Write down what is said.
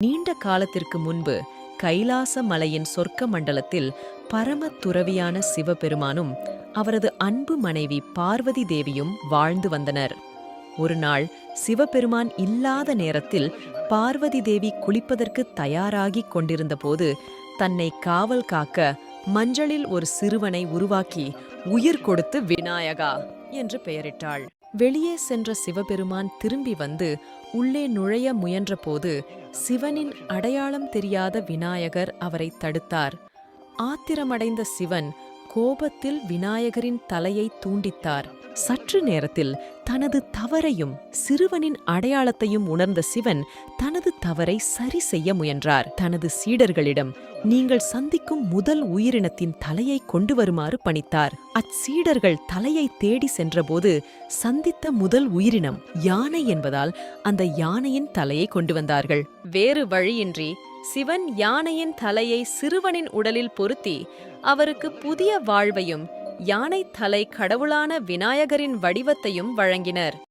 நீண்ட காலத்திற்கு முன்பு கைலாச மலையின் சொர்க்க மண்டலத்தில் பரம துறவியான சிவபெருமானும் அவரது அன்பு மனைவி பார்வதி தேவியும் வாழ்ந்து வந்தனர். ஒரு நாள் சிவபெருமான் இல்லாத நேரத்தில் பார்வதி தேவி குளிப்பதற்கு தயாராகிக் கொண்டிருந்தபோது தன்னை காவல் காக்க மஞ்சளில் ஒரு சிறுவனை உருவாக்கி உயிர் கொடுத்து விநாயகா என்று பெயரிட்டாள். வெளியே சென்ற சிவபெருமான் திரும்பி வந்து உள்ளே நுழைய முயன்றபோது சிவனின் அடையாளம் தெரியாத விநாயகர் அவரை தடுத்தார். ஆத்திரமடைந்த சிவன் கோபத்தில் விநாயகரின் தலையை தூண்டித்தார். சற்று நேரத்தில் தனது தவறையும் சிறுவனின் அடையாளத்தையும் உணர்ந்த சிவன் தனது தவறை சரி செய்ய முயன்றார். தனது சீடர்களிடம் நீங்கள் சந்திக்கும் முதல் உயிரினத்தின் தலையை கொண்டு வருமாறு பணித்தார். அச்சீடர்கள் தலையை தேடி சென்றபோது சந்தித்த முதல் உயிரினம் யானை என்பதால் அந்த யானையின் தலையை கொண்டு வந்தார்கள். வேறு வழியின்றி சிவன் யானையின் தலையை சிறுவனின் உடலில் பொருத்தி அவருக்கு புதிய வாழ்வையும் யானை தலை கடவுளான விநாயகரின் வடிவத்தையும் வழங்கினர்.